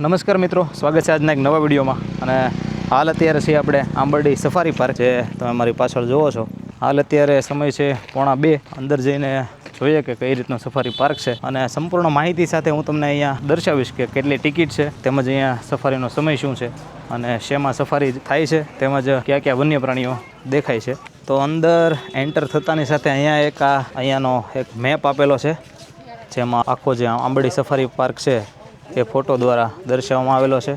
નમસ્કાર મિત્રો, સ્વાગત છે આજના એક નવા વિડીયોમાં. અને હાલ અત્યારે છીએ આપણે આંબરડી સફારી પાર્ક જે તમે મારી પાછળ જુઓ છો. હાલ અત્યારે સમય છે પોણા બે, અંદર જઈને જોઈએ કે કઈ રીતનો સફારી પાર્ક છે. અને સંપૂર્ણ માહિતી સાથે હું તમને અહીંયા દર્શાવીશ કે કેટલી ટિકિટ છે, તેમજ અહીંયા સફારીનો સમય શું છે, અને શેમાં સફારી થાય છે, તેમજ કયા કયા વન્ય પ્રાણીઓ દેખાય છે. તો અંદર એન્ટર થતાની સાથે અહીંયા એક આ અહીંયાનો એક મેપ આપેલો છે, જેમાં આખો જે આંબડી સફારી પાર્ક છે એ ફોટો દ્વારા દર્શાવવામાં આવેલો છે.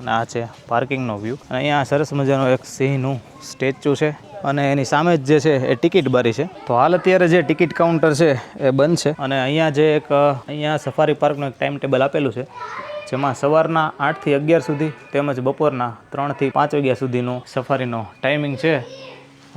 અને આ છે પાર્કિંગનો વ્યૂ. અને અહીંયા સરસ મજાનો એક સિંહનું સ્ટેચ્યુ છે. અને એની સામે જ જે છે એ ટિકિટ બારી છે. તો હાલ અત્યારે જે ટિકિટ કાઉન્ટર છે એ બંધ છે. અને અહીંયા જે એક, અહીંયા સફારી પાર્કનું એક ટાઈમ ટેબલ આપેલું છે. જેમાં સવારના આઠથી અગિયાર સુધી તેમજ બપોરના ત્રણથી પાંચ વાગ્યા સુધીનો સફારીનો ટાઈમિંગ છે.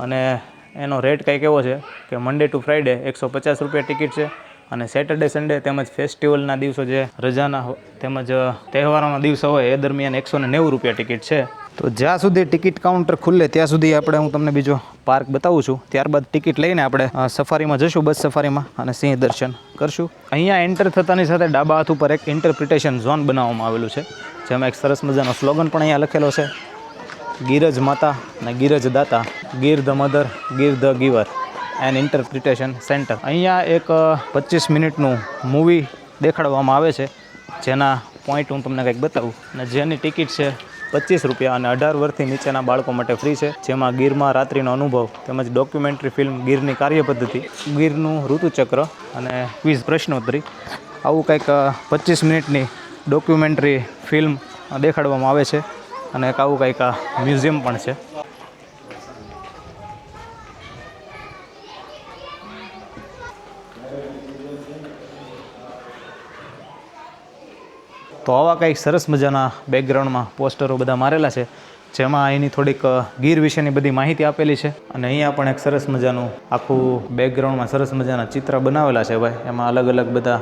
અને એનો રેટ કંઈક એવો છે કે મંડે ટુ ફ્રાઈડે એકસો પચાસ રૂપિયા ટિકિટ છે. અને સેટરડે સન્ડે તેમજ ફેસ્ટિવલના દિવસો જે રજાના તેમજ તહેવારોના દિવસો હોય, એ દરમિયાન એકસો ને નેવું રૂપિયા ટિકિટ છે. તો જ્યાં સુધી ટિકિટ કાઉન્ટર ખુલ્લે ત્યાં સુધી આપણે, હું તમને બીજો પાર્ક બતાવું છું. ત્યારબાદ ટિકિટ લઈને આપણે સફારીમાં જશું, બસ સફારીમાં, અને સિંહ દર્શન કરશું. અહીંયા એન્ટર થતાની સાથે ડાબા હાથ ઉપર એક ઇન્ટરપ્રિટેશન ઝોન બનાવવામાં આવેલું છે, જેમાં એક સરસ મજાનો સ્લોગન પણ અહીંયા લખેલો છે. ગીરજ માતા અને ગીરજ દાતા Gir the mother Gir the giver. And interpretation centre અહીંયા એક પચીસ મિનિટનું મૂવી દેખાડવામાં આવે છે. જેના પોઈન્ટ હું તમને કંઈક બતાવું. અને જેની ટિકિટ છે પચીસ રૂપિયા અને અઢાર વર્ષથી નીચેના બાળકો માટે ફ્રી છે. જેમાં ગીરમાં રાત્રિનો અનુભવ તેમજ ડોક્યુમેન્ટરી ફિલ્મ ગીરની કાર્યપદ્ધતિ, ગીરનું ઋતુચક્ર અને ક્વિઝ પ્રશ્નોત્તરી. આવું કંઈક પચીસ મિનિટની ડોક્યુમેન્ટરી ફિલ્મ દેખાડવામાં આવે છે. અને એક આવું કંઈક મ્યુઝિયમ પણ છે. તો આવા કંઈક સરસ મજાના બેકગ્રાઉન્ડમાં પોસ્ટરો બધા મારેલા છે, જેમાં એની થોડીક ગીર વિશેની બધી માહિતી આપેલી છે. અને અહીંયા પણ એક સરસ મજાનું આખું બેકગ્રાઉન્ડમાં સરસ મજાના ચિત્ર બનાવેલા છે ભાઈ. એમાં અલગ અલગ બધા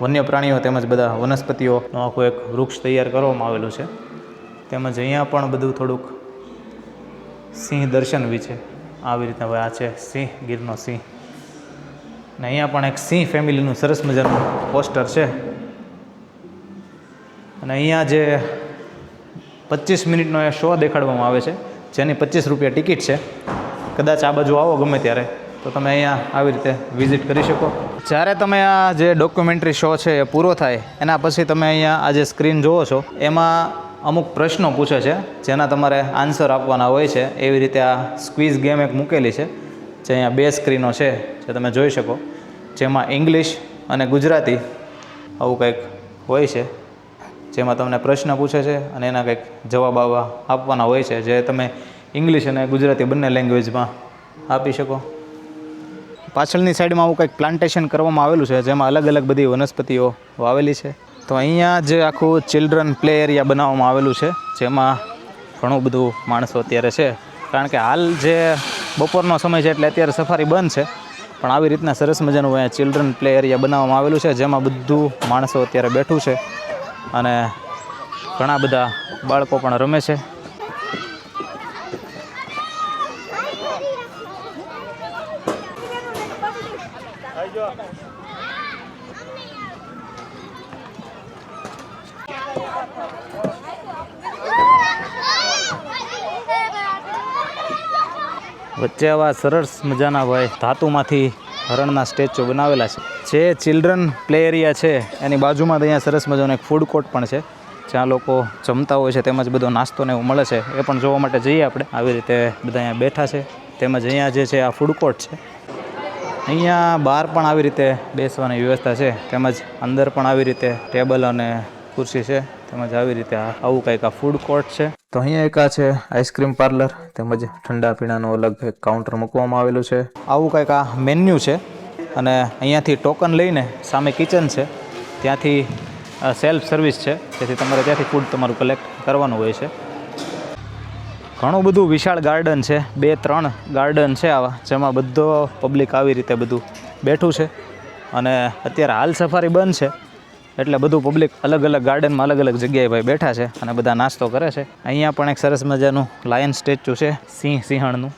વન્ય પ્રાણીઓ તેમજ બધા વનસ્પતિઓનું આખું એક વૃક્ષ તૈયાર કરવામાં આવેલું છે. તેમજ અહીંયા પણ બધું થોડુંક સિંહ દર્શન છે. આવી રીતના ભાઈ આ છે સિંહ, ગીરનો સિંહ. ને અહીંયા પણ એક સિંહ ફેમિલીનું સરસ મજાનું પોસ્ટર છે. અને અહીંયા જે પચીસ મિનિટનો એ શો દેખાડવામાં આવે છે, જેની પચીસ રૂપિયા ટિકિટ છે. કદાચ આ બાજુ આવો ગમે ત્યારે, તો તમે અહીંયા આવી રીતે વિઝિટ કરી શકો. જ્યારે તમે આ જે ડોક્યુમેન્ટરી શો છે એ પૂરો થાય, એના પછી તમે અહીંયા આ જે સ્ક્રીન જુઓ છો, એમાં અમુક પ્રશ્નો પૂછે છે, જેના તમારે આન્સર આપવાના હોય છે. એવી રીતે આ સ્ક્વીઝ ગેમ એક મૂકેલી છે, જે અહીંયા બે સ્ક્રીનો છે, જે તમે જોઈ શકો. જેમાં ઇંગ્લિશ અને ગુજરાતી આવું કંઈક હોય છે. જેમાં તમને પ્રશ્ન પૂછે છે અને એના કંઈક જવાબ આવવા આપવાના હોય છે, જે તમે ઇંગ્લિશ અને ગુજરાતી બંને લેંગ્વેજમાં આપી શકો. પાછળની સાઈડમાં આવું કંઈક પ્લાન્ટેશન કરવામાં આવેલું છે, જેમાં અલગ અલગ બધી વનસ્પતિઓ વાવેલી છે. તો અહીંયા જે આખું ચિલ્ડ્રન પ્લે એરિયા બનાવવામાં આવેલું છે, જેમાં ઘણું બધું માણસો અત્યારે છે. કારણ કે હાલ જે બપોરનો સમય છે એટલે અત્યારે સફારી બંધ છે, પણ આવી રીતના સરસ મજાનું અહીંયા ચિલ્ડ્રન પ્લે એરિયા બનાવવામાં આવેલું છે, જેમાં બધું માણસો અત્યારે બેઠું છે. અને ઘણા બધા બાળકો પણ રમે છે. વચ્ચે આવા સરસ મજાના ભાઈ ધાતુમાંથી હરણના સ્ટેચ્યુ બનાવેલા છે. જે ચિલ્ડ્રન પ્લે એરિયા છે, એની બાજુમાં અહીંયા સરસ મજાનો એક ફૂડ કોર્ટ પણ છે, જ્યાં લોકો જમતા હોય છે, તેમજ બધો નાસ્તો ને એવું મળે છે, એ પણ જોવા માટે જઈએ આપણે. આવી રીતે બધા અહીંયા બેઠા છે, તેમજ અહીંયા જે છે આ ફૂડ કોર્ટ છે. અહીંયા બહાર પણ આવી રીતે બેસવાની વ્યવસ્થા છે, તેમજ અંદર પણ આવી રીતે ટેબલ અને ખુરશી છે, તેમજ આવી રીતે આવું કંઈક આ ફૂડ કોર્ટ છે. તો અહીંયા એક આ છે આઈસ્ક્રીમ પાર્લર તેમજ ઠંડા પીણાનું અલગ કાઉન્ટર મૂકવામાં આવેલું છે. આવું કંઈક આ મેન્યુ છે. અને અહીંયાથી ટોકન લઈને સામે કિચન છે. ત્યાંથી સેલ્ફ સર્વિસ છે. તેથી તમારે ત્યાંથી ફૂડ તમારું કલેક્ટ કરવાનું હોય છે. ઘણું બધું વિશાળ ગાર્ડન છે. બે, ત્રણ ગાર્ડન છે આવા, જેમાં બધો પબ્લિક આવી રીતે બધું બેઠું છે. અને અત્યારે હાલ સફારી બંધ છે. એટલે બધું પબ્લિક અલગ અલગ ગાર્ડનમાં અલગ અલગ જગ્યાએ ભાઈ બેઠા છે અને બધા નાસ્તો કરે છે. અહીંયા પણ એક સરસ મજાનું લાયન સ્ટેચ્યુ છે. સિંહ સિંહણનું.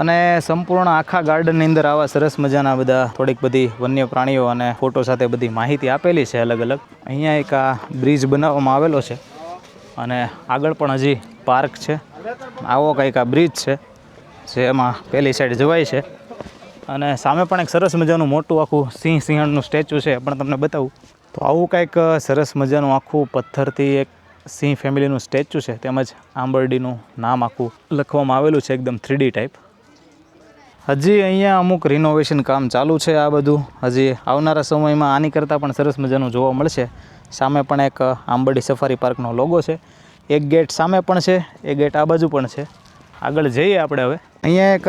અને સંપૂર્ણ આખા ગાર્ડનની અંદર આવા સરસ મજાના બધા થોડીક બધી વન્ય પ્રાણીઓ અને ફોટો સાથે બધી માહિતી આપેલી છે અલગ અલગ. અહીંયા એક આ બ્રિજ બનાવવામાં આવેલો છે અને આગળ પણ હજી પાર્ક છે. આવો કંઈક આ બ્રિજ છે જેમાં પહેલી સાઈડ જવાય છે. અને સામે પણ એક સરસ મજાનું મોટું આખું સિંહ સિંહણનું સ્ટેચ્યુ છે પણ તમને બતાવું. તો આવું કંઈક સરસ મજાનું આખું પથ્થરથી એક સિંહ ફેમિલીનું સ્ટેચ્યુ છે, તેમજ આંબરડીનું નામ આખું લખવામાં આવેલું છે, એકદમ થ્રીડી ટાઈપ હજી અહીંયા અમુક રિનોવેશન કામ ચાલુ છે આ બધું. હજી આવનારા સમયમાં આની કરતાં પણ સરસ મજાનું જોવા મળશે. સામે પણ એક આંબરડી સફારી પાર્કનો લોગો છે. એક ગેટ સામે પણ છે એક ગેટ આ બાજુ પણ છે. આગળ જઈએ આપણે હવે. અહીંયા એક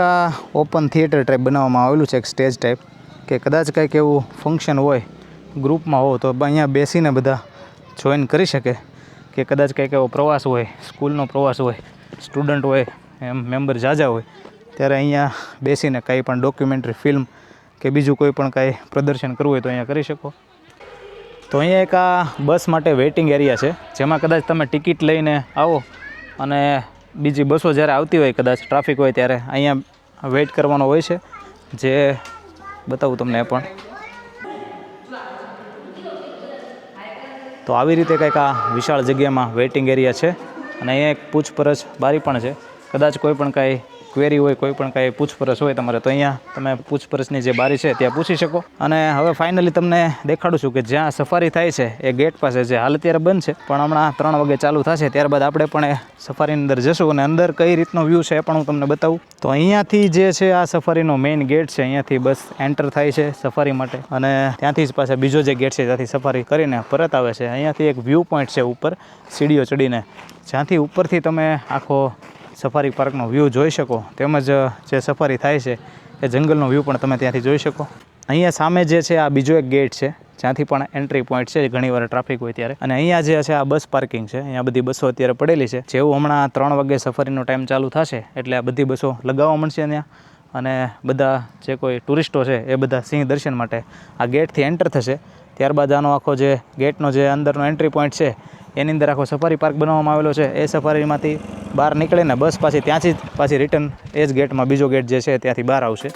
ઓપન થિયેટર ટાઈપ બનાવવામાં આવેલું છે, એક સ્ટેજ ટાઈપ કે કદાચ કંઈક એવું ફંક્શન હોય ગ્રુપમાં હોવ તો અહીંયા બેસીને બધા જોઈન કરી શકે. કે કદાચ કંઈક એવો પ્રવાસ હોય સ્કૂલનો પ્રવાસ હોય સ્ટુડન્ટ હોય, એમ મેમ્બર જાજા હોય. ત્યારે અહીંયા બેસીને કંઈ પણ ડોક્યુમેન્ટરી ફિલ્મ કે બીજું કોઈ પણ કાંઈ પ્રદર્શન કરવું હોય તો અહીંયા કરી શકો. તો અહીંયા એક આ બસ માટે વેઇટિંગ એરિયા છે, જેમાં કદાચ તમે ટિકિટ લઈને આવો અને બીજી બસો જ્યારે આવતી હોય, કદાચ ટ્રાફિક હોય ત્યારે અહીંયા વેઇટ કરવાનો હોય છે. જે બતાવું તમને પણ. તો આવી રીતે કંઈક આ વિશાળ જગ્યામાં વેઇટિંગ એરિયા છે અને અહીંયા એક પૂછપરછ બારી પણ છે. કદાચ કોઈ પણ કાંઈ ક્વેરી હોય, કોઈ પણ કાંઈ પૂછપરછ હોય તમારે, તો અહીંયા તમે પૂછપરછની જે બારી છે ત્યાં પૂછી શકો. અને હવે ફાઇનલી તમને દેખાડું છું કે જ્યાં સફારી થાય છે, એ ગેટ પાસે જે હાલ અત્યારે બંધ છે. પણ હમણાં ત્રણ વાગે ચાલુ થશે, ત્યારબાદ આપણે પણ એ સફારીની અંદર જશું અને અંદર કઈ રીતનો વ્યૂ છે એ પણ હું તમને બતાવું. તો અહીંયાથી જે છે આ સફારીનો મેઇન ગેટ છે, અહીંયાથી બસ એન્ટર થાય છે સફારી માટે. અને ત્યાંથી જ પાછા બીજો જે ગેટ છે, ત્યાંથી સફારી કરીને પરત આવે છે. અહીંયાથી એક વ્યૂ પોઈન્ટ છે ઉપર, સીડીઓ ચડીને. જ્યાંથી ઉપરથી તમે આખો સફારી પાર્કનો વ્યૂ જોઈ શકો. તેમજ જે સફારી થાય છે, એ જંગલનો વ્યૂ પણ તમે ત્યાંથી જોઈ શકો. અહીંયા સામે જે છે, આ બીજો એક ગેટ છે, જ્યાંથી પણ એન્ટ્રી પોઈન્ટ છે ઘણીવાર ટ્રાફિક હોય ત્યારે. અને અહીંયા જે છે, આ બસ પાર્કિંગ છે, અહીંયા બધી બસો અત્યારે પડેલી છે. જેવું હમણાં ત્રણ વાગે સફારીનો ટાઈમ ચાલુ થશે, એટલે આ બધી બસો લગાવવા મળશે ત્યાં અને બધા જે કોઈ ટુરિસ્ટો છે, એ બધા સિંહ દર્શન માટે આ ગેટથી એન્ટર થશે. ત્યારબાદ આનો આખો જે ગેટનો જે અંદરનો એન્ટ્રી પોઈન્ટ છે એની અંદર આખો સફારી પાર્ક બનાવવામાં આવેલો છે. એ સફારીમાંથી બહાર નીકળીને બસ પાછી ત્યાંથી જ પાછી રિટર્ન એ જ ગેટમાં બીજો ગેટ જે છે ત્યાંથી બહાર આવશે.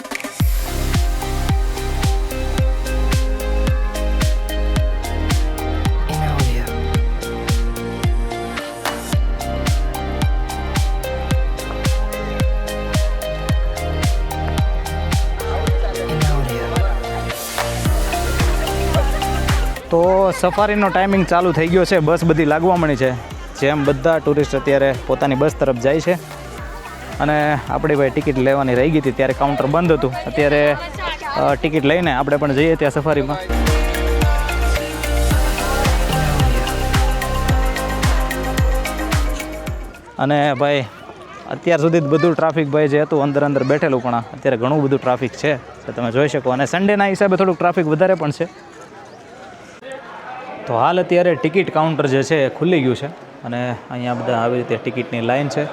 સફારીનો ટાઈમિંગ ચાલુ થઈ ગયો છે. બસ બધી લાગવા મળી છે. જેમ બધા ટુરિસ્ટ અત્યારે પોતાની બસ તરફ જાય છે. અને આપણી ભાઈ ટિકિટ લેવાની રહી ગઈ હતી ત્યારે કાઉન્ટર બંધ હતું. અત્યારે ટિકિટ લઈને આપણે પણ જઈએ ત્યાં સફારીમાં. અને ભાઈ, અત્યાર સુધી બધું ટ્રાફિક ભાઈ જે હતું, અંદર અંદર બેઠેલું પણ અત્યારે ઘણું બધું ટ્રાફિક છે. તમે જોઈ શકો. અને સન્ડેના હિસાબે થોડુંક ટ્રાફિક વધારે પણ છે. તો હાલ અત્યારે ટિકિટ કાઉન્ટર જે છે એ ખુલ્લી ગયું છે અને અહીંયા બધા આવી રીતે ટિકિટની લાઈન છે.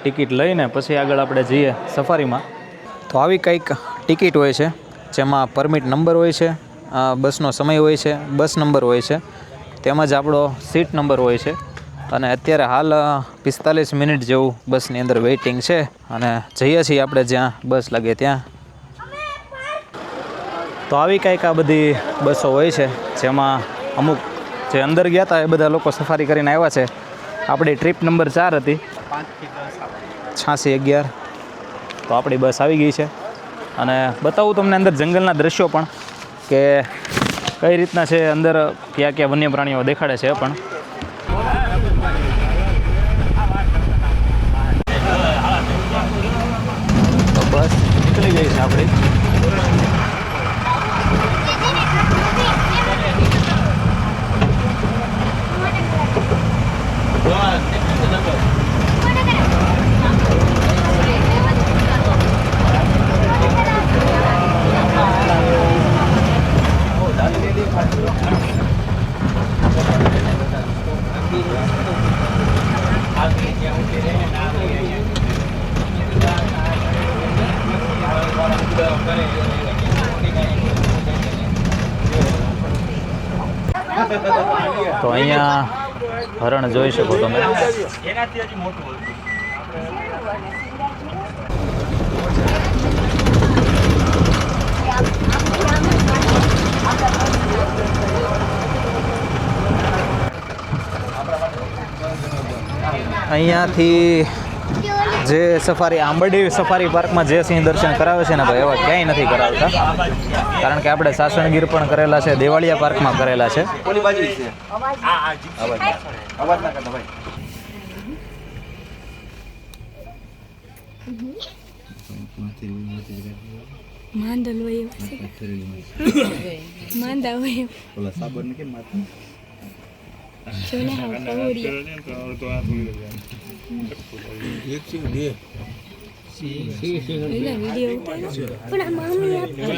ટિકિટ લઈને પછી આગળ આપણે જઈએ સફારીમાં. તો આવી કંઈક ટિકિટ હોય છે, જેમાં પરમિટ નંબર હોય છે બસનો સમય હોય છે, બસ નંબર હોય છે, તેમજ આપણો સીટ નંબર હોય છે. અને અત્યારે હાલ પિસ્તાલીસ મિનિટ જેવું બસની અંદર વેઇટિંગ છે અને જઈએ છીએ આપણે જ્યાં બસ લાગે ત્યાં. તો આવી કંઈક આ બધી બસો હોય છે જેમાં અમુક જે અંદર ગયા હતા એ બધા લોકો સફારી કરીને આવ્યા છે. આપણી ટ્રીપ નંબર ચાર હતી. છ્યાસી અગિયાર. તો આપણી બસ આવી ગઈ છે. અને બતાવું તમને અંદર જંગલના દ્રશ્યો પણ કે કઈ રીતના છે અંદર ક્યાં ક્યાં વન્ય પ્રાણીઓ દેખાડે છે પણ. તો અહીંયા હરણ જોઈ શકો તમે. અહીંયાથી જે સફારી આંબરડી સફારી પાર્કમાં જે સિંહ દર્શન કરાવે છે ને ભાઈ એવા ક્યાંય નથી કરાવતા. કારણ કે આપણે સાસણગીર પણ કરેલા છે દેવાળિયા પાર્કમાં કરેલા છે. માંદલ હોય માંદા હોય જોને હાવ એલા વિડિયો ઉતારો પણ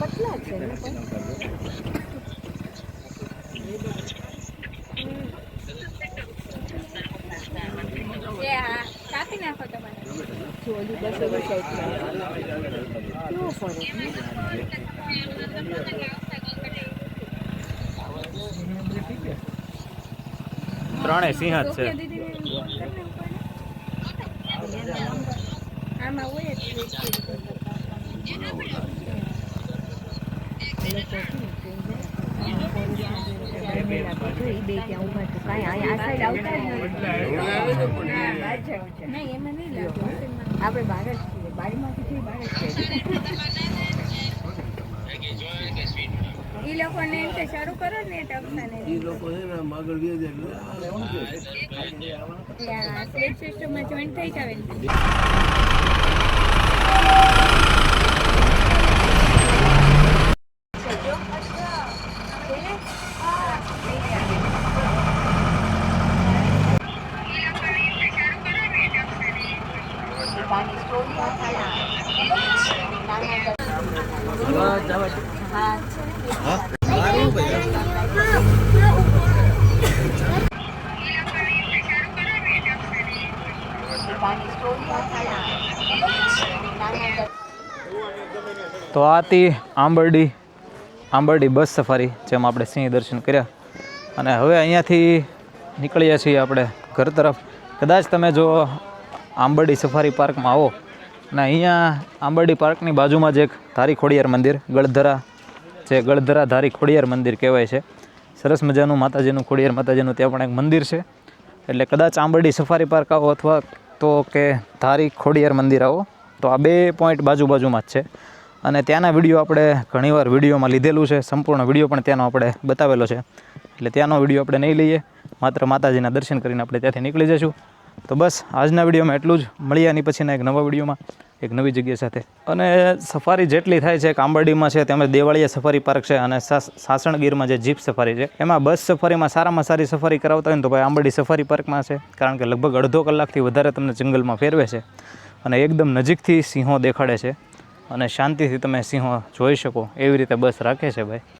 પતલા છે. ને કાપી નાખો તમારે. ચોલી બસો બસો કેવો ફરક? ત્રણેય સિંહ જ છે આમાં હોય જ નહીં એમાં નહીં લાગે બહાર જ છીએ બારીમાંથી બહાર જ એ લોકોને એમ કે શરૂ કરો ને ટપસાને એ લોકો સિસ્ટમમાં જોઈન થઈ જાવે તો આ હતી આંબરડી આંબરડી બસ સફારી, જેમાં આપણે સિંહ દર્શન કર્યા. અને હવે અહીંયાથી નીકળીએ છીએ આપણે ઘર તરફ. કદાચ તમે જો આંબરડી સફારી પાર્કમાં આવો. અને અહીંયા આંબરડી પાર્કની બાજુમાં જ એક ધારી ખોડિયાર મંદિર, ગળધરા, જે ગળધરા ધારી ખોડિયાર મંદિર કહેવાય છે. સરસ મજાનું માતાજીનું ખોડિયાર માતાજીનું ત્યાં પણ એક મંદિર છે. એટલે કદાચ આંબરડી સફારી પાર્ક આવો અથવા તો કે ધારી ખોડિયાર મંદિર આવો. તો આ બે પોઈન્ટ બાજુ બાજુમાં જ છે. અને ત્યાંના વીડિયો આપણે ઘણીવાર વિડીયોમાં લીધેલું છે. સંપૂર્ણ વીડિયો પણ ત્યાંનો આપણે બતાવેલો છે. એટલે ત્યાંનો વીડિયો આપણે નહીં લઈએ. માત્ર માતાજીના દર્શન કરીને આપણે ત્યાંથી નીકળી જઈશું. તો બસ, આજના વિડીયોમાં એટલું જ. મળીએ આની પછીના એક નવા વિડીયોમાં, એક નવી જગ્યા સાથે. અને સફારી જેટલી થાય છે કાંબરડીમાં છે, તેમજ દેવાળીયા સફારી પાર્ક છે, અને સાસ- સાસણગીરમાં જે જીપ સફારી છે, એમાં બસ સફારીમાં સારામાં સારી સફારી કરાવતા હોય તો ભાઈ આંબરડી સફારી પાર્કમાં છે. કારણ કે લગભગ અડધો કલાકથી વધારે તમને જંગલમાં ફેરવે છે. અને એકદમ નજીકથી સિંહો દેખાડે છે. અને શાંતિથી તમે સિંહો જોઈ શકો. એવી રીતે બસ રાખે છે ભાઈ.